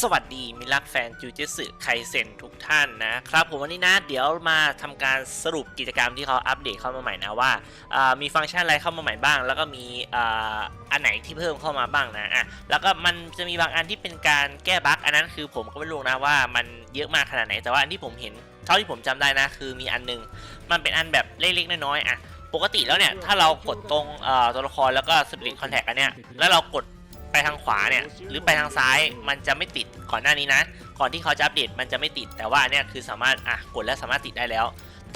สวัสดีมิตรรักแฟนจูเจสึไคเซนทุกท่านนะครับผมวันนี้นะเดี๋ยวมาทำการสรุปกิจกรรมที่เขาอัปเดตเข้ามาใหม่นะว่ามีฟังก์ชันอะไรเข้ามาใหม่บ้าง แล้วก็มีอันไหนที่เพิ่มเข้ามาบ้างนะอะแล้วก็มันจะมีบางอันที่เป็นการแก้บั๊กอันนั้นคือผมก็ไม่รู้นะว่ามันเยอะมากขนาดไหนแต่ว่าอันที่ผมเห็นเท่าที่ผมจำได้นะ คือมีอันนึงมันเป็นอันแบบเล็กๆน้อยๆอะปกติแล้วเนี่ยถ้าเรากดตรงตัวละครแล้วก็สปิริตคอนแทคอันเนี้ยแล้วเรากด ไปทางขวาเนี่ยหรือไปทางซ้ายมันจะไม่ติดก่อนหน้านี้นะ ก่อนที่เขาจะอัปเดตมันจะไม่ติดแต่ว่าเนี่ยคือสามารถอะกดแล้วสามารถติดได้แล้ว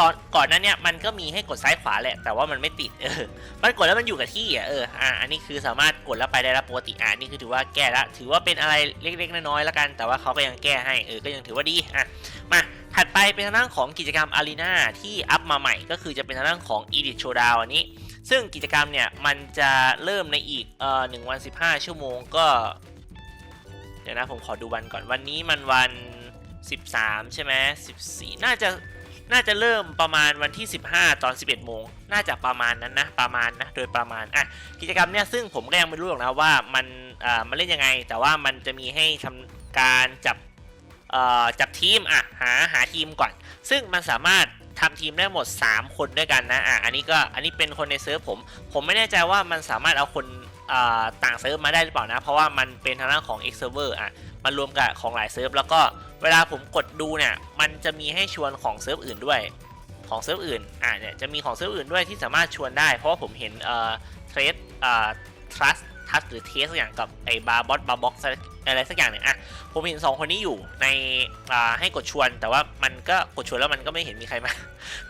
ตอนก่อนหนั้นเนี่ยมันก็มีให้กดซ้ายขวาแหละแต่ว่ามันไม่ติดเออมันกดแล้วมันอยู่กับที่อะเอออะอันนี้คือสามารถกดแล้วไปได้แล้วปกติอะนี่คือถือว่าแก้ละถือว่าเป็นอะไรเล็กๆน้อยๆแล้วกัน แต่ว่าเขาก็ยังแก้ให้เออก็ยังถือว่าดีอะมาถัดไปเป็นทางด้านของกิจกรรมอารีนาที่อัพมาใหม่ก็คือจะเป็นทางด้านของ Edit Showdown อันนี้ ซึ่งกิจกรรมเนี่ย มันจะเริ่มในอีกเอ่อหนึ่งวัน 15 ชั่วโมงก็ เดี๋ยวนะผมขอดูวันก่อนวันนี้มันวัน 13 ใช่ไหม14 น่าจะน่าจะเริ่มประมาณวันที่ 15 ตอน 11 โมง น่าจะประมาณนั้นนะ ประมาณนะ โดยประมาณ อะ กิจกรรมเนี่ย ซึ่งผมก็ยังไม่รู้หรอกนะว่ามันอ่ามันเล่นยังไง แต่ว่ามันจะมีให้ทำการจับเอ่อจับทีม อะ หาหาทีมก่อน ซึ่งมันสามารถ ทำทีมได้หมด 3 คนด้วยกันนะอะอันนี้ก็อันนี้เป็นคนในเซิร์ฟผม ผมไม่แน่ใจว่ามันสามารถเอาคนต่างเซิร์ฟมาได้หรือเปล่านะ เพราะว่ามันเป็นทางด้านของ X server อะมันรวมกับของหลายเซิร์ฟแล้วก็เวลาผมกดดูเนี่ยมันจะมีให้ชวนของเซิร์ฟอื่นด้วยของเซิร์ฟอื่นอะเนี่ยจะมีของเซิร์ฟอื่นด้วยที่สามารถชวนได้ เพราะว่าผมเห็นเอ่อเทรดอ่า trust ทัสหรือเทสอย่างกับไอ้บาร์บอสบาร์บ็อกอะไรสักอย่างหนึ่งอะผมเห็นสองคนนี้อยู่ในอ่าให้กดชวน แต่ว่ามันก็กดชวนแล้วมันก็ไม่เห็นมีใครมา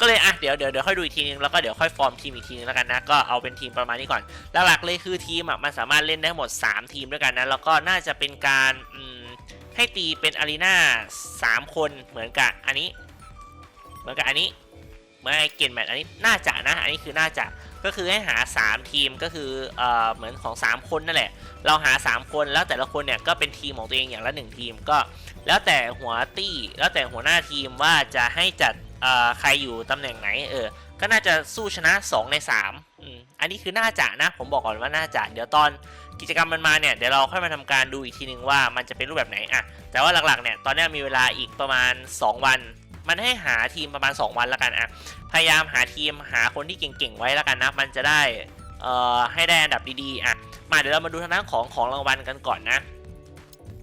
ก็เลยอะเดี๋ยวเดี๋ยวเดี๋ยวค่อยดูอีกทีนึงแล้วก็เดี๋ยวค่อยฟอร์มทีมอีกทีนึงแล้วกันนะ ก็เอาเป็นทีมประมาณนี้ก่อน หลักๆเลยคือทีมอะมันสามารถเล่นได้หมด 3 ทีมด้วยกันนะแล้วก็น่าจะเป็นการอืมให้ตีเป็นอารีนา3 คนเหมือนกับอันนี้ เหมือนกับอันนี้เมื่อไอเกนแมทอันนี้น่าจะนะ อันนี้คือน่าจะ ก็คือให้หา 3 ทีมก็คือเอ่อเหมือนของ 3 คนนั่นแหละ เราหา 3 คนแล้วแต่ละคนเนี่ยก็เป็นทีมของตัวเองอย่างละ 1 ทีมก็ แล้วแต่หัวตี้แล้วแต่หัวหน้าทีมว่าจะให้จัดเอ่อใครอยู่ตำแหน่งไหนเออก็น่าจะสู้ชนะ 2 ใน3อืมอันนี้คือน่าจะนะ ผมบอกก่อนว่าน่าจะเดี๋ยวตอนกิจกรรมมันมาเนี่ยเดี๋ยวเราค่อยมาทำการดูอีกทีนึงว่ามันจะเป็นรูปแบบไหนอะแต่ว่าหลักๆเนี่ยตอนนี้มีเวลาอีกประมาณ 2 วัน มันให้หาทีมประมาณ 2 วันล้วกันอะพยายามหาทีมหาคนที่เก่งๆไว้ล้วกันนะ มันจะได้เอ่อให้ได้อันดับดีๆอะมาเดี๋ยวเรามาดูทางด้านของของรางวัลกันก่อนนะ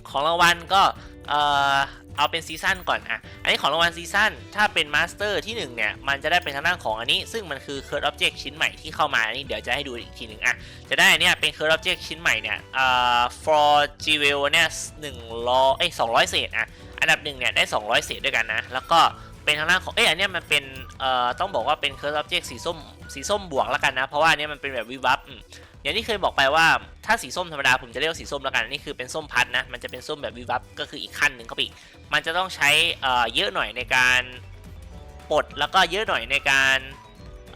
ของรางวัลก็เอ่อเอาเป็นซีซั่นก่อนอะ อันนี้ของรางวัลซีซั่นถ้าเป็นมาสเตอร์ที่1เนี่ยมันจะได้เป็นทางด้านของอันนี้ ซึ่งมันคือ Curve Object ชิ้นใหม่ที่เข้ามาอันนี้เดี๋ยวจะให้ดูอีกทีหนึ่งอะ จะได้อันเนี้ยเป็น Curve Object ชิ้นใหม่เนี่ยเอ่อ for g w e l เนี่ยหนึ่งร้อยเอ้ยสองร้อยเศษอะ อันดับหนึ่งเนี่ยได้ 200 เศษด้วยกันนะ แล้วก็เป็นทางด้านของ เอ้ยอันเนี้ยมันเป็น เอ่อ ต้องบอกว่าเป็น Curve Object สีส้ม สีส้มบวกแล้วกันนะ เพราะว่าอันเนี้ยมันเป็นแบบวิวับอย่างที่เคยบอกไปว่าถ้าสีส้มธรรมดาผมจะเรียกว่าสีส้มแล้วกันอัน นี่คือเป็นส้มพัดนะ มันจะเป็นส้มแบบวิวับก็คืออีกขั้นหนึ่งเข้าไปอีก มันจะต้องใช้เอ่อเยอะหน่อยในการปลดแล้วก็เยอะหน่อยในการ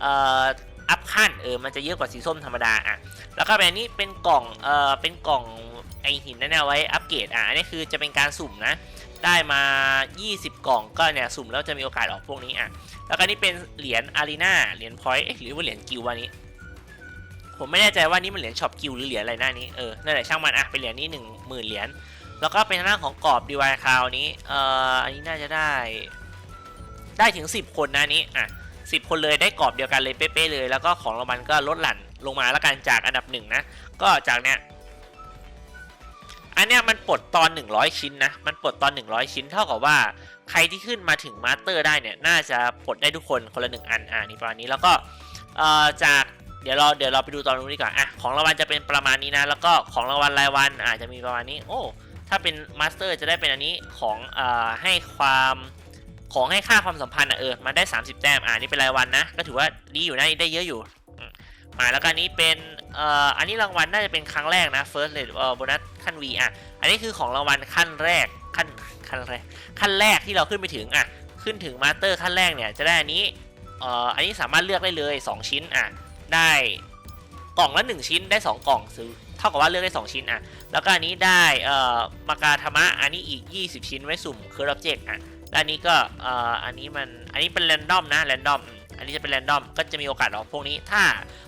เอ่ออัพขั้นเออ มันจะเยอะกว่าสีส้มธรรมดาอะ แล้วก็แบบนี้เป็นกล่อง เอ่อ เป็นกล่องไอหินนั่นนะไว้อัปเกรดอะอันนี้คือจะเป็นการสุ่มนะ ได้มา 20 กล่องก็เนี่ยสุ่มแล้วจะมีโอกาสออกพวกนี้อะ แล้วก็นี่เป็นเหรียญอารีนาเหรียญพอยต์หรือว่าเหรียญกิลวานี้ ผมไม่แน่ใจว่านี่มันเหรียญช็อปกิลหรือเหรียญอะไรหน้านี้ เออ นั่นแหละช่างมันอะ เป็นเหรียญนี้หนึ่งหมื่นเหรียญ แล้วก็เป็นทางด้านของกรอบดีวายคาวนี้ เอ่อ อันนี้น่าจะได้ ได้ถึง 10 คนนะนี้ อะ10คนเลยได้กรอบเดียวกันเลยเป๊ะๆเลย แล้วก็ของรางวัลก็ลดหลั่นลงมาแล้วกันจากอันดับหนึ่งนะ ก็จากเนี้ย อันเนี้ยมันปลดตอน 100 ชิ้นนะ มันปลดตอน 100 ชิ้นเท่ากับว่าใครที่ขึ้นมาถึงมาสเตอร์ได้เนี่ยน่าจะปลดได้ทุกคนคนละหนึ่งอันอ่านี่ประมาณนี้แล้วก็เอ่อจากเดี๋ยวเราเดี๋ยวเราไปดูตอนนู้นดีกว่าอะของรางวัลจะเป็นประมาณนี้นะ แล้วก็ของรางวัลรายวันอาจจะมีประมาณนี้ โอ้ถ้าเป็นมาสเตอร์จะได้เป็นอันนี้ของเอ่อให้ความของให้ค่าความสัมพันธ์อะเออมันได้ 30 แต้มอ่านี่เป็นรายวันนะ ก็ถือว่าดีอยู่นะได้เยอะอยู่ มาแล้วก็อันนี้เป็นเอ่ออันนี้รางวัลน่าจะเป็นครั้งแรกนะ first rate เอ่อโบนัสขั้น V อะอันนี้คือของรางวัลขั้นแรกขั้นขั้นแรกขั้นแรกที่เราขึ้นไปถึงอะขึ้นถึงมาสเตอร์ขั้นแรกเนี่ยจะได้อันนี้เอ่ออันนี้สามารถเลือกได้เลย 2 ชิ้นอะได้กล่องละ 1 ชิ้นได้ 2 กล่องซื้อเท่ากับว่าเลือกได้ 2 ชิ้นอะแล้วก็อันนี้ได้เอ่อมากาธรรมะอันนี้อีก 20 ชิ้นไว้สุ่มคือรับเจกอะและอันนี้ก็เอ่ออันนี้มันอันนี้เป็นแรนดอมนะแรนดอม อันนี้จะเป็นแรนดอม ก็จะมีโอกาสออกพวกนี้ ถ้า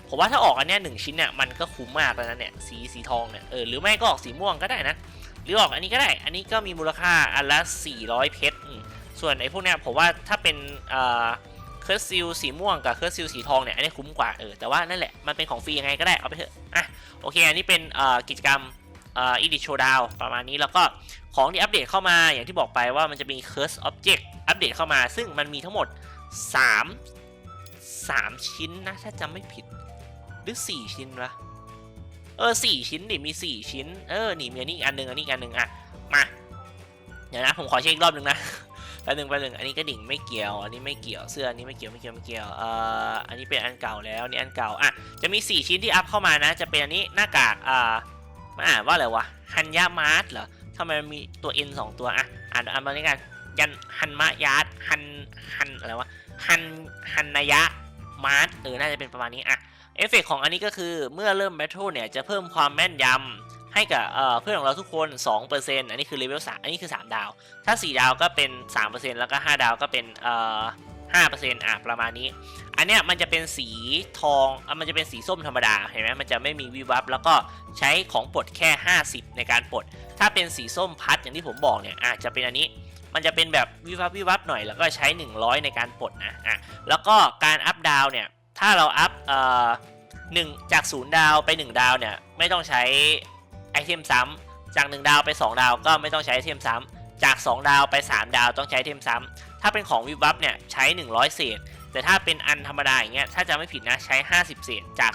ผมว่าถ้าออกอันเนี้ยหนึ่งชิ้นเนี่ยมันก็คุ้มมากแล้วนะเนี่ยสีสีทองเนี่ยเออหรือไม่ก็ออกสีม่วงก็ได้นะ หรือออกอันนี้ก็ได้ อันนี้ก็มีมูลค่าอันละ 400 เพชรส่วนไอ้พวกเนี้ยผมว่าถ้าเป็นเอ่อเคิร์ซิลสีม่วงกับเคิร์ซิลสีทองเนี่ยอันนี้คุ้มกว่าเออแต่ว่านั่นแหละมันเป็นของฟรียังไงก็ได้เอาไปเถอะอะโอเคอันนี้เป็นเอ่อกิจกรรมเอ่อ edit showdown ประมาณนี้แล้วก็ของที่อัปเดตเข้ามาอย่างที่บอกไปว่ามันจะมี curse object อัปเดตเข้ามา ซึ่งมันมีทั้งหมด 3 3 ชิ้นนะ ถ้าจำไม่ผิด หรือ 4 ชิ้นวะเออสี่ชิ้นดิมีสี่ชิ้น เออนี่มีอันนี้อันหนึ่งอันนี้อันหนึ่งอะมาเดี๋ยวนะผมขอเช็คอีกรอบหนึ่งนะแป๊บหนึงแป๊บหนึงอันนี้กระดิ่งไม่เกี่ยว อันนี้ไม่เกี่ยว เสื้ออันนี้ไม่เกี่ยวไม่เกี่ยวไม่เกี่ยว เอ่อ อันนี้เป็นอันเก่าแล้วนี่อันเก่า อะ จะมี 4 ชิ้นที่อัพเข้ามานะ จะเป็นอันนี้หน้ากาก อ่ามันอ่านว่าอะไรวะ ฮันยามาร์ทเหรอทำไมมันมีตัว N สองตัว อะ อ่านอ่านมาด้วยกัน ยันฮันมะยาร์ฮัน ฮันอะไรวะ ฮัน ฮันนายะ มาร์ทเออน่าจะเป็นประมาณนี้อะเอฟเฟกต์ของอันนี้ก็คือเมื่อเริ่มแบทเทิลเนี่ยจะเพิ่มความแม่นยำให้กับเเพื่อนของเราทุกคน 2%อันนี้คือเลเวล3อันนี้คือ 3 ดาว ถ้า 4 ดาวก็เป็น 3%แล้วก็ 5 ดาวก็เป็นเอ่อ5%อะประมาณนี้ อันเนี้ยมันจะเป็นสีทองอะมันจะเป็นสีส้มธรรมดาเห็นไหมมันจะไม่มีวิวับแล้วก็ใช้ของปลดแค่ 50 ในการปลด ถ้าเป็นสีส้มพัดอย่างที่ผมบอกเนี่ยอาจจะเป็นอันนี้ มันจะเป็นแบบวิบวับวิวับหน่อยแล้วก็ใช้ 100 ในการปลดนะอะแล้วก็การอัพดาวเนี่ยถ้าเราอัพเอ่อหนึ่งจากศูนย์ดาวไป 1 ดาวเนี่ยไม่ต้องใช้ไอเทมซ้ำจาก 1 ดาวไป 2 ดาวก็ไม่ต้องใช้ไอเทมซ้ำจาก 2 ดาวไป 3 ดาวต้องใช้ไอเทมซ้ำถ้าเป็นของวิบวับเนี่ยใช้ 100 เศษ แต่ถ้าเป็นอันธรรมดาอย่างเงี้ยถ้าจะไม่ผิดนะใช้ 50 เศษจาก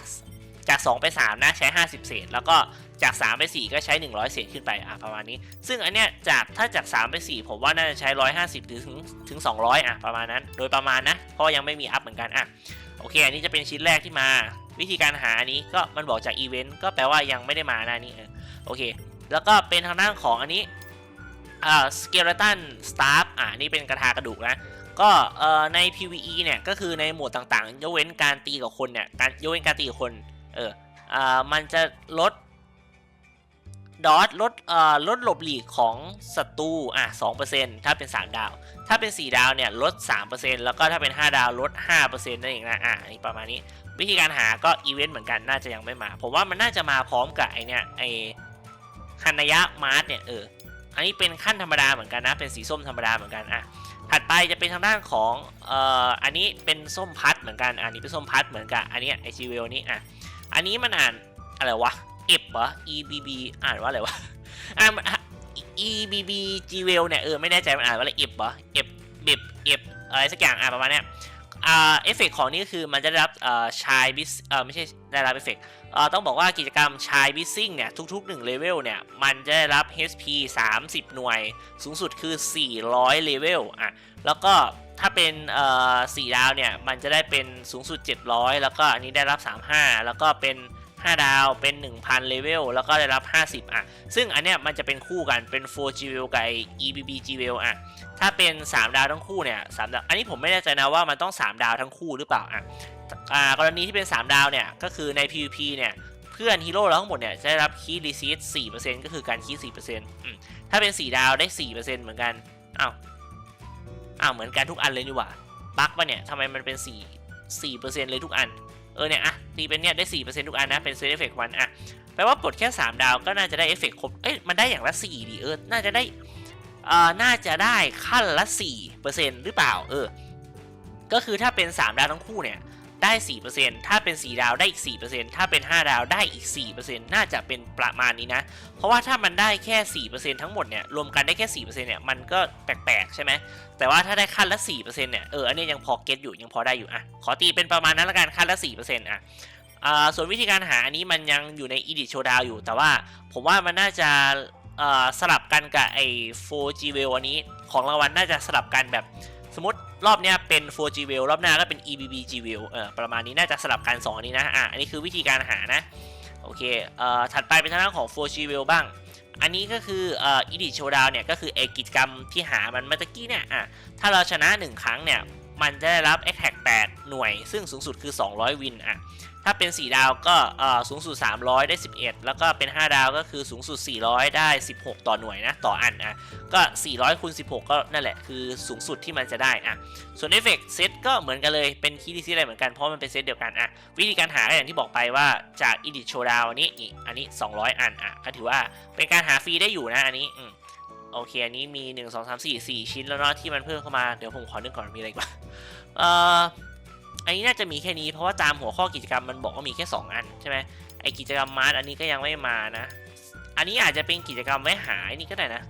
จาก 2 ไป 3 นะ ใช้ 50 เศษ แล้วก็ จาก 3 ไป 4 ก็ใช้ 100เศษขึ้นไปอะประมาณนี้ ซึ่งอันเนี้ยจากถ้าจาก 3 ไป 4 ผมว่าน่าจะใช้ 150ถึงถึง 200 อะประมาณนั้น โดยประมาณนะ เพราะยังไม่มีอัพเหมือนกันอะโอเค อันนี้จะเป็นชิ้นแรกที่มา วิธีการหาอันนี้ก็มันบอกจากอีเวนต์ก็แปลว่ายังไม่ได้มานะนี่โอเค แล้วก็เป็นทางด้านของอันนี้อ่าสเกเลตันสตาร์อ่านี่เป็นกระทากระดูกนะก็เอ่อใน PVE เนี่ยก็คือในหมวดต่างๆ ยกเว้นการตีกับคนเนี่ยการยกเว้นการตีกับคนเอออ่ามันจะลด ดอทลดเอ่อลดหลบหลีกของศัตรูอะ2%ถ้าเป็น3ดาว ถ้าเป็น4ดาวเนี่ยลด3%แล้วก็ถ้าเป็น5ดาวลด5%นั่นเองนะอะอันนี้ประมาณนี้ วิธีการหาก็อีเวนต์เหมือนกันน่าจะยังไม่มา ผมว่ามันน่าจะมาพร้อมกับไอเนี่ยไอคันยะมาร์ทเนี่ยเอออันนี้เป็นขั้นธรรมดาเหมือนกันนะ เป็นสีส้มธรรมดาเหมือนกันอะถัดไปจะเป็นทางด้านของเอ่ออันนี้เป็นส้มพัดเหมือนกันอันนี้เป็นส้มพัดเหมือนกับอันเนี้ไอจีเวลนี้อะอันนี้มันอ่านอะไรวะ เอฟเหรอ E B B อ่านว่าอะไรวะอ่า E B B G w e l เนี่ยเออไม่แน่ใจมันอ่านว่าอะไรเอฟเหรอเอฟเบบเอฟอะไรสักอย่างอะประมาณเนี้ยอ่าเอฟเฟกของนี่ก็คือมันจะได้รับอ่อชายบิสอ่อไม่ใช่ได้รับเอฟเฟกอ่อต้องบอกว่ากิจกรรมชายบิสซิ่งเนี่ยทุกๆ1เลเวลเนี่ยมันจะได้รับ HP 30 หน่วย สูงสุดคือ 400เลเวลอะแล้วก็ถ้าเป็นเอ่อสี่ดาวเนี่ยมันจะได้เป็นสูงสุด 700 แล้วก็อันนี้ได้รับ 35 แล้วก็เป็น 5 ดาวเป็น 1,000 เลเวลแล้วก็ได้รับ 50 อะ ซึ่งอันเนี้ยมันจะเป็นคู่กันเป็น 4 g w e l กับ EBB g w e l อะ ถ้าเป็น 3 ดาวทั้งคู่เนี่ย3ดาวอันนี้ผมไม่แน่ใจนะว่ามันต้อง 3 ดาวทั้งคู่หรือเปล่าอะอ่ากรณีที่เป็น 3 ดาวเนี่ยก็คือใน PVP เนี่ยเพื่อนฮีโร่เราทั้งหมดเนี่ยจะได้รับคีย์รีซีส4%ก็คือการคีย์4%อืมถ้าเป็น 4 ดาวได้ 4%เหมือนกันอ้าวอ้าวเหมือนกันทุกอันเลยนี่หว่าบั๊กปะเนี่ยทำไมมันเป็น 4 4%เลยทุกอัน เออเนี่ยอะตีเป็นเนี่ยได้สี่เปอร์เซ็นต์ทุกอันนะ เป็นเซตเอฟเฟกต์วันอะแปลว่ากดแค่สามดาวก็น่าจะได้เอฟเฟกต์ครบเอ้ยมันได้อย่างละสี่ดิเออน่าจะได้เอ่อน่าจะได้ขั้นละสี่เปอร์เซ็นต์หรือเปล่าเออก็คือถ้าเป็นสามดาวทั้งคู่เนี่ย ได้ 4%ถ้าเป็น 4 ดาวได้อีก 4%ถ้าเป็น 5 ดาวได้อีก 4%น่าจะเป็นประมาณนี้นะ เพราะว่าถ้ามันได้แค่ 4%ทั้งหมดเนี่ย รวมกันได้แค่ 4%เนี่ย มันก็แปลกๆ ใช่ไหม แต่ว่าถ้าได้ขั้นละ 4%เนี่ย เออ อันนี้ยังพอเก็ตอยู่ ยังพอได้อยู่ อะ ขอตีเป็นประมาณนั้นละกัน ขั้นละ 4%อะส่วนวิธีการหาอันนี้มันยังอยู่ใน Edit Showdown อยู่ แต่ว่าผมว่ามันน่าจะสลับกันกับไอ้ 4G w e l อันนี้ ของรางวัลน่าจะสลับกันแบบ สมมติรอบเนี้ยเป็น 4G w e l รอบหน้าก็เป็น EBB G w e l เออประมาณนี้น่าจะสลับกัน 2 อันนี้นะ อะ อันนี้คือวิธีการหานะ โอเค เอ่อ ถัดไปเป็นทางด้านของ 4G w e l บ้าง อันนี้ก็คือ เอ่อ Edit Showdown เนี่ย ก็คือไอกิจกรรมที่หามันเมื่อตะกี้เนี่ย อะ ถ้าเราชนะ 1 ครั้งเนี่ยมมันจะได้รับ Attack 8 หน่วย ซึ่งสูงสุดคือ 200 วิน อะ ถ้าเป็น 4 ดาวก็สูงสุด 300 ได้ 11 แล้วก็เป็น 5 ดาวก็คือสูงสุด 400 ได้ 16 ต่อหน่วยนะต่ออันอะก็ 400คูณ16 ก็นั่นแหละคือสูงสุดที่มันจะได้อะส่วนเอฟเฟกต์เซตก็เหมือนกันเลยเป็นคีย์ดีซีอะไรเหมือนกันเพราะมันเป็นเซตเดียวกันอะวิธีการหาอย่างที่บอกไปว่าจาก Edit Showdown อันนี้นี่อันนี้ 200 อันอะก็ถือว่าเป็นการหาฟรีได้อยู่นะอันนี้อืมโอเคอันนี้มี 1 2 3 4 4 ชิ้นแล้วเนาะที่มันเพิ่มเข้ามาเดี๋ยวผมขอนึกก่อนมีอะไรบ้างเอ่อ อันนี้น่าจะมีแค่นี้เพราะว่าตามหัวข้อกิจกรรมมันบอกว่ามีแค่ 2 อันใช่ไหมไอกิจกรรมมาร์อันนี้ก็ยังไม่มานะ อันนี้อาจจะเป็นกิจกรรมไว้หาไอ้นี่ก็ได้นะ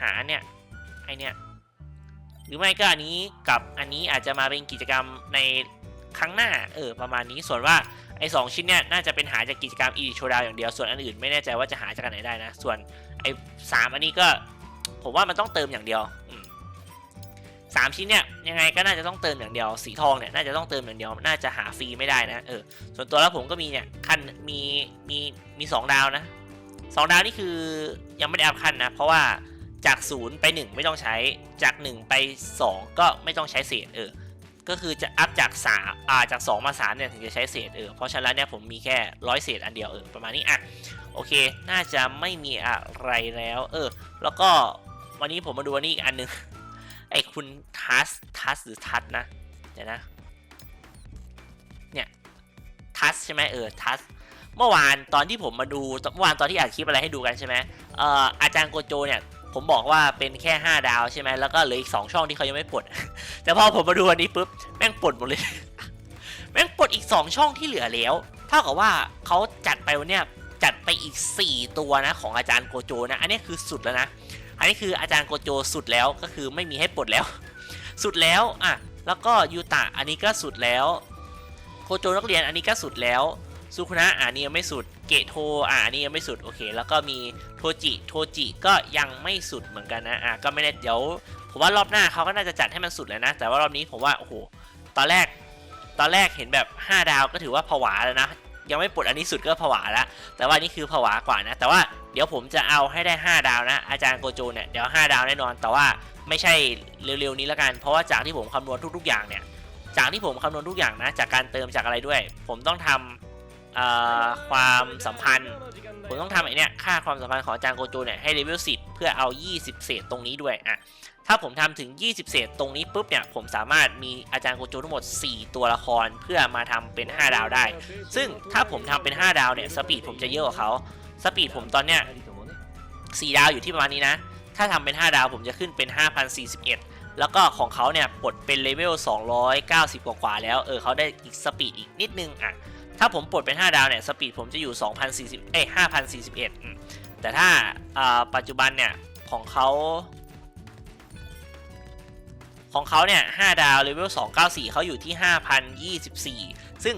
หาเนี่ยไอเนี่ยหรือไม่ก็อันนี้กับอันนี้อาจจะมาเป็นกิจกรรมในครั้งหน้าเออประมาณนี้ส่วนว่าไอสองชิ้นเนี่ยน่าจะเป็นหาจากกิจกรรมอีดิโชดาวอย่างเดียวส่วนอันอื่นไม่แน่ใจว่าจะหาจากไหนได้นะ ส่วนไอสามอันนี้ก็ผมว่ามันต้องเติมอย่างเดียวอืม สามชิ้นเนี่ยยังไงก็น่าจะต้องเติมอย่างเดียวสีทองเนี่ยน่าจะต้องเติมอย่างเดียวน่าจะหาฟรีไม่ได้นะเออส่วนตัวแล้วผมก็มีเนี่ยขั้นมีมีมีสองดาวนะสองดาวนี่คือยังไม่ได้อัพขั้นนะเพราะว่าจากศูนย์ไปหนึ่งไม่ต้องใช้จากหนึ่งไปสองก็ไม่ต้องใช้เศษเออก็คือจะอัพจากสามอ่าจากสองมาสามเนี่ยถึงจะใช้เศษเออเพราะฉะนั้นเนี่ยผมมีแค่ร้อยเศษอันเดียวเออประมาณนี้อะโอเคน่าจะไม่มีอะไรแล้ว เออ แล้วก็วันนี้ผมมาดูอันนี้อีกอันหนึง ไอ้คุณทัสทัสหรือทัสนะเดี๋ยวนะเนี่ยทัสใช่ไหมเออทัสเมื่อวานตอนที่ผมมาดูเมื่อวานตอนที่อัดคลิปอะไรให้ดูกันใช่ไหมเอ่ออาจารย์โกโจเนี่ยผมบอกว่าเป็นแค่ 5 ดาวใช่ไหมแล้วก็เหลืออีก 2 ช่องที่เขายังไม่ปลด แต่พอผมมาดูวันนี้ปุ๊บแม่งปลดหมดเลย แม่งปลดอีก 2 ช่องที่เหลือแล้ว เท่ากับว่าเขาจัดไปวันเนี้ยจัดไปอีก 4 ตัวนะของอาจารย์โกโจนะ อันนี้คือสุดแล้วนะ อันนี้คืออาจารย์โกโจสุดแล้วก็คือไม่มีให้ปลดแล้ว สุดแล้วอะแล้วก็ยูตะอันนี้ก็สุดแล้วโกโจนักเรียนอันนี้ก็สุดแล้วสุคุนะอะอันนี้ยังไม่สุดเกโทอะอันนี้ยังไม่สุดโอเค แล้วก็มีโทจิโทจิก็ยังไม่สุดเหมือนกันนะอะก็ไม่แน่เดี๋ยวผมว่ารอบหน้าเขาก็น่าจะจัดให้มันสุดแล้วนะ แต่ว่ารอบนี้ผมว่าโอ้โหตอนแรกตอนแรกเห็นแบบ 5 ดาวก็ถือว่าผวาแล้วนะ ยังไม่ปลดอันนี้สุดก็ผวาแล้วแต่ว่านี่คือผวากว่านะ แต่ว่าเดี๋ยวผมจะเอาให้ได้ 5 ดาวนะ อาจารย์โกโจเนี่ยเดี๋ยว 5 ดาวแน่นอน แต่ว่าไม่ใช่เร็วๆนี้ละกัน เพราะว่าจากที่ผมคำนวณทุกๆอย่างเนี่ย จากที่ผมคำนวณทุกอย่างนะ จากการเติมจากอะไรด้วย ผมต้องทำความสัมพันธ์ ผมต้องทำไอเนี้ยค่าความสัมพันธ์ของอาจารย์โกโจเนี่ยให้เลเวล10 เพื่อเอา 20 เศษตรงนี้ด้วยอะถ้าผมทำถึง 20 เศษตรงนี้ปุ๊บเนี่ยผมสามารถมีอาจารย์โกโจทั้งหมด 4 ตัวละครเพื่อมาทำเป็น 5 ดาวได้ ซึ่งถ้าผมทำเป็น 5 ดาวเนี่ยสปีดผมจะเยอะกว่าเขาสปีดผมตอนเนี้ย4ดาวอยู่ที่ประมาณนี้นะ ถ้าทำเป็น 5 ดาวผมจะขึ้นเป็น 5,041 แล้วก็ของเขาเนี่ยปลดเป็นเลเวล290 กว่าๆแล้วเออเขาได้อีกสปีดอีกนิดนึงอะ ถ้าผมปลดเป็น 5 ดาวเนี่ย สปีดผมจะอยู่ 2,040 เอ้ย5,041อืมแต่ถ้าปัจจุบันเนี่ย ของเขา ของเขาเนี่ย 5 ดาวเลเวล 294 เขาอยู่ที่ 5,024 ซึ่ง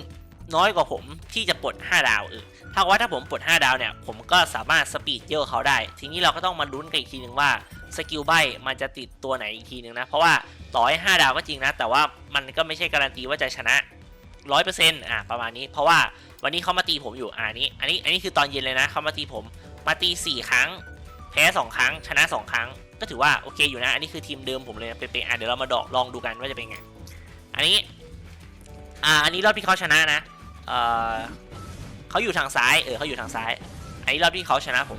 น้อยกว่าผมที่จะปลด 5 ดาวเออถ้าว่าถ้าผมปลด 5 ดาวเนี่ย ผมก็สามารถสปีดเยอะเขาได้ ทีนี้เราก็ต้องมาลุ้นกันอีกทีนึงว่าสกิลใบมันจะติดตัวไหนอีกทีนึงนะ เพราะว่าต่อให้5ดาวก็จริงนะ แต่ว่ามันก็ไม่ใช่การันตีว่าจะชนะ 100%อะประมาณนี้ เพราะว่าวันนี้เขามาตีผมอยู่อ่านี้ อันนี้ อันนี้คือตอนเย็นเลยนะเขามาตีผม มาตี4ครั้ง แพ้2ครั้ง ชนะ2ครั้ง ก็ถือว่าโอเคอยู่นะ อันนี้คือทีมเดิมผมเลยนะเป๊ะๆอะเดี๋ยวเรามาดอกลองดูกันว่าจะเป็นไง อันนี้ อ่า อันนี้รอบที่เขาชนะนะ เออเขาอยู่ทางซ้าย เออเขาอยู่ทางซ้าย อันนี้รอบที่เขาชนะผม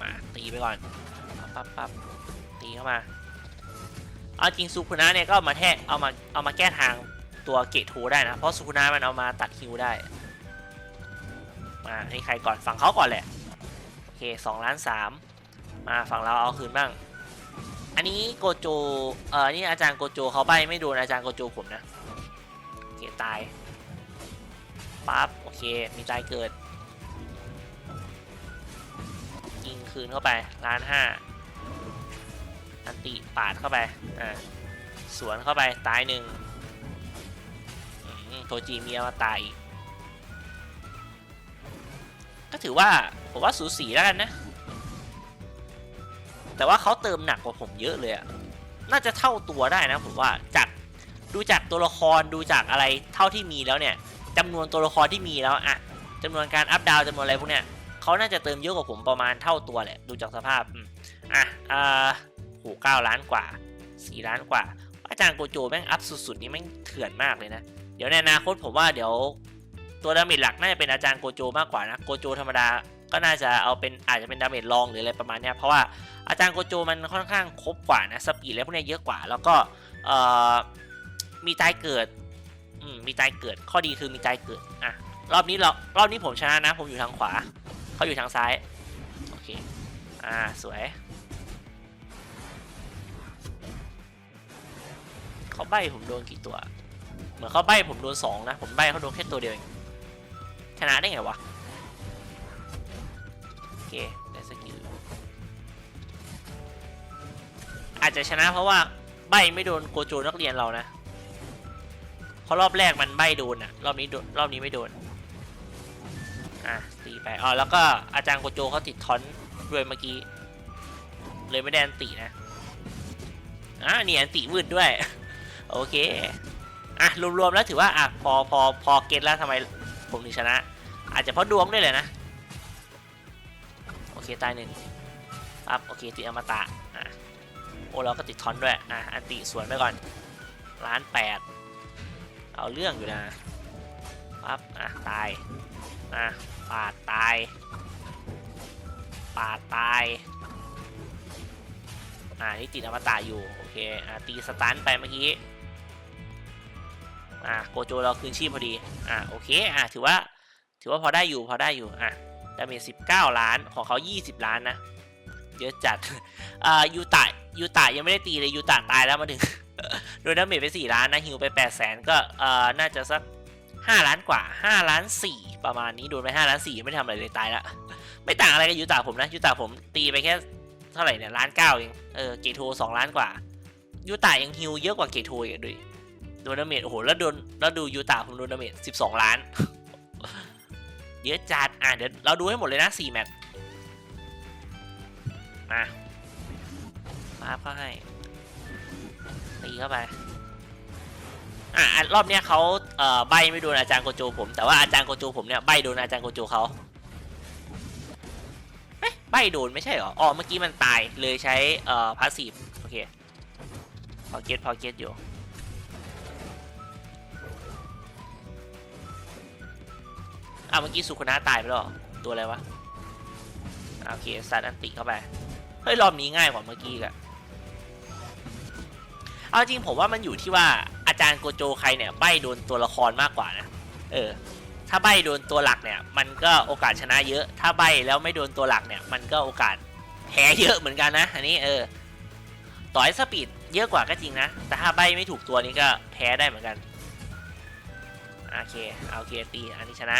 มาตีไปก่อน ปั๊บปั๊บปั๊บตีเข้ามา เอาจริงซูคุนะเนี่ยก็มาแทะเอามาเอามาแก้ทางตัวเกตโทได้นะ เพราะซูคุนะมันเอามาตัดฮิวได้มาให้ใครก่อนฝั่งเขาก่อนแหละ โอเคสองล้านสามมาฝั่งเราเอาคืนบ้าง อันนี้โกโจเออนี่อาจารย์โกโจเขาใบไม่โดนอาจารย์โกโจผมนะโอเคตายปั๊บโอเคมีตายเกิดยิงคืนเข้าไปล้านห้า อันติปาดเข้าไปอ่าสวนเข้าไปตายหนึ่งโทจีเมียมาตายอีกก็ถือว่าผมว่าสูสีแล้วกันนะ แต่ว่าเขาเติมหนักกว่าผมเยอะเลยอะน่าจะเท่าตัวได้นะผมว่าจากดูจากตัวละครดูจากอะไรเท่าที่มีแล้วเนี่ยจำนวนตัวละครที่มีแล้วอะจำนวนการอัพดาวจำนวนอะไรพวกเนี้ยเขาน่าจะเติมเยอะกว่าผมประมาณเท่าตัวแหละดูจากสภาพอะอ่า โหเก้าล้านกว่าสี่ล้านกว่า อาจารย์โกโจแม่งอัพสุดๆ นี่แม่งเถื่อนมากเลยนะ เดี๋ยวในอนาคตผมว่าเดี๋ยวตัวดาเมจหลักน่าจะเป็นอาจารย์โกโจมากกว่านะโกโจธรรมดาก็น่าจะเอาเป็นอาจจะเป็นดาเมจรองหรืออะไรประมาณนี้เพราะว่าอาจารย์โกโจมันค่อนข้างครบกว่านะสปีดแล้วพวกนี้เยอะกว่า แล้วก็มีตายเกิดมมีตายเกิดข้อดีคือมีตายเกิดอะรอบนี้เรารอบนี้ผมชนะนะ ผมอยู่ทางขวาเขาอยู่ทางซ้ายโอเคอ่าสวย เขาใบ้ผมโดนกี่ตัว เหมือนเขาใบ้ผมโดนสองนะ ผมใบ้เขาโดนแค่ตัวเดียวเองชนะได้ไงวะ โอเค ได้สกิล อาจจะชนะเพราะว่าใบ้ไม่โดนโกโจนักเรียนเรานะเพราะรอบแรกมันใบ้โดนอะรอบนี้รอบนี้ไม่โดน อะตีไป อ๋อ แล้วก็อาจารย์โกโจเขาติดทอนด้วยเมื่อกี้ เลยไม่ได้อันตินะอะนี่อันติวืดด้วย โอเค อะ รวมๆแล้วถือว่า อะ พอพอพอเก็ตแล้วทำไมผมถึงชนะ อาจจะเพราะดวงด้วยเลยนะ โอเค ตายหนึ่งปั๊บโอเค ติดอมตะ อะ โอ้เราก็ติดทอนด้วย อะ อันติสวนไปก่อนล้านแปดเอาเรื่องอยู่นะปั๊บอะ ตาย อะ ปาดตาย ปาดตาย อ่านี่ติดอมตะอยู่ โอเค อะ ตีสตันไปเมื่อกี้ อะโกโจเราคืนชีพพอดี อะโอเค อะถือว่า ถือว่าพอได้อยู่พอได้อยู่ อะดาเมจ19ล้านของเขา20ล้านนะ เยอะจัด อ่ายูตะยูตะยังไม่ได้ตีเลยยูตะตายแล้วมาถึง โดนดาเมจไป4ล้านนะฮิวไป8 0 0แสนก็เอ่อน่าจะสัก5ล้านกว่า5ล้าน4ประมาณนี้โดนไป5ล้าน4ไม่ได้ทำอะไรเลยตายละไม่ต่างอะไรกับยูตะผมนะยูตะผมตีไปแค่เท่าไหร่เนี่ยล้านเก้าเองเออเกโท2ล้านกว่ายูตะยังฮิวเยอะกว่าเกโทอีกอะดูดิ โดนดาเมจโอ้โหแล้วโดนแล้วดูยูตะผมโดนดาเมจ12ล้าน เยอะจัดอะเดี๋ยวเราดูให้หมดเลยนะ4แมตช์มามาเข้าให้ตีเข้าไปอะรอบเนี้ยเขาเอ่อใบไม่โดนอาจารย์โกโจผมแต่ว่าอาจารย์โกโจผมเนี่ยใบโดนอาจารย์โกโจเขาเอ๊ะใบโดนไม่ใช่เหรออ๋อเมื่อกี้มันตายเลยใช้เอ่อพาสซีฟโอเคพอเก็ตพอเก็ตอยู่ อะเมื่อกี้สุคุนะตายไปแล้วเหรอตัวอะไรวะโอเคซัดอันติเข้าไป เฮ้ยรอบนี้ง่ายกว่าเมื่อกี้อีกะเอาจริงผมว่ามันอยู่ที่ว่าอาจารย์โกโจใครเนี่ยใบโดนตัวละครมากกว่านะ เออ ถ้าใบโดนตัวหลักเนี่ย มันก็โอกาสชนะเยอะ ถ้าใบแล้วไม่โดนตัวหลักเนี่ย มันก็โอกาสแพ้เยอะเหมือนกันนะ อันนี้เออ ต่อให้สปีดเยอะกว่าก็จริงนะ แต่ถ้าใบไม่ถูกตัวนี้ก็แพ้ได้เหมือนกัน โอเคเอาโอเคตี อันนี้ชนะ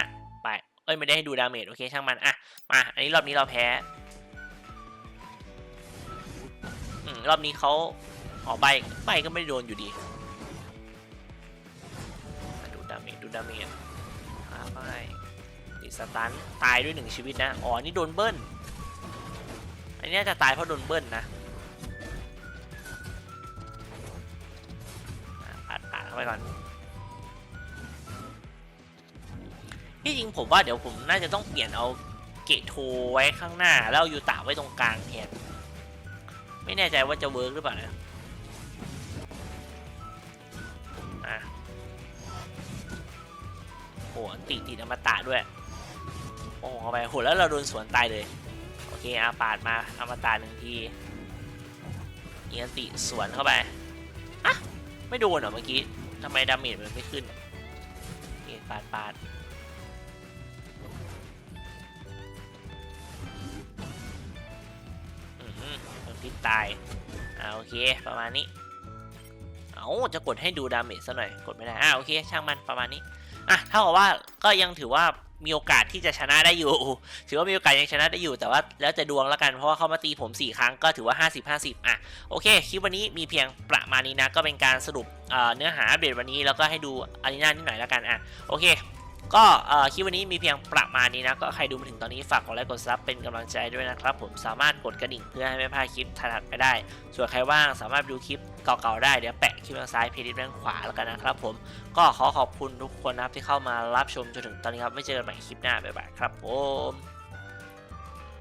เอ้ยไม่ได้ให้ดูดาเมจโอเคช่างมันอะมาอันนี้รอบนี้เราแพ้อืมรอบนี้เขาออกใบใบก็ไม่โดนอยู่ดีดูดาเมจดูดาเมจอ่าไปติดสตันตายด้วยหนึ่งชีวิตนะอ๋อนี่โดนเบิ้ลอันนี้จะตายเพราะโดนเบิ้ลนะอะปาดปาดเข้าไปก่อน ที่จริงผมว่าเดี๋ยวผมน่าจะต้องเปลี่ยนเอาเกตโทไว้ข้างหน้า แล้วเอายูตะไว้ตรงกลางแทนไม่แน่ใจว่าจะเวิร์กหรือเปล่านะอะโอ้อันติติดอมตะด้วยโอ้เข้าไปโหแล้วเราโดนสวนตายเลยโอเคอาปาดมาอมตะหนึ่งทีอีอันติสวนเข้าไปอะไม่โดนเหรอเมื่อกี้ทำไมดาเมจมันไม่ขึ้นโอเคปาดปาด พิษตายอ่าโอเคประมาณนี้เอาจะกดให้ดูดาเมจซะหน่อยกดไม่ได้อ่าโอเคช่างมันประมาณนี้อะเท่ากับว่าก็ยังถือว่ามีโอกาสที่จะชนะได้อยู่ ถือว่ามีโอกาสยังชนะได้อยู่ แต่ว่าแล้วจะดวงแล้วกัน เพราะว่าเขามาตีผม 4 ครั้งก็ถือว่า 50 50 อะ โอเค คลิปวันนี้มีเพียงประมาณนี้นะ ก็เป็นการสรุปเนื้อหาอัปเดวันนี้ แล้วก็ให้ดูอารีนานิดหน่อยแล้วกัน อะ โอเค ก็คลิปวันนี้มีเพียงประมาณนี้นะ ก็ใครดูมาถึงตอนนี้ฝากกดไลค์กดซับเป็นกำลังใจด้วยนะครับผมสามารถกดกระดิ่งเพื่อให้ไม่พลาดคลิปถัดไปได้ ส่วนใครว่างสามารถดูคลิปเก่าๆได้เดี๋ยวแปะคลิปทางซ้ายเพจด้านขวาแล้วกันนะครับผมก็ขอขอบคุณทุกคนนะครับที่เข้ามารับชมจนถึงตอนนี้ครับไม่เจอกันใหม่คลิปหน้าบ๊ายบายครับผม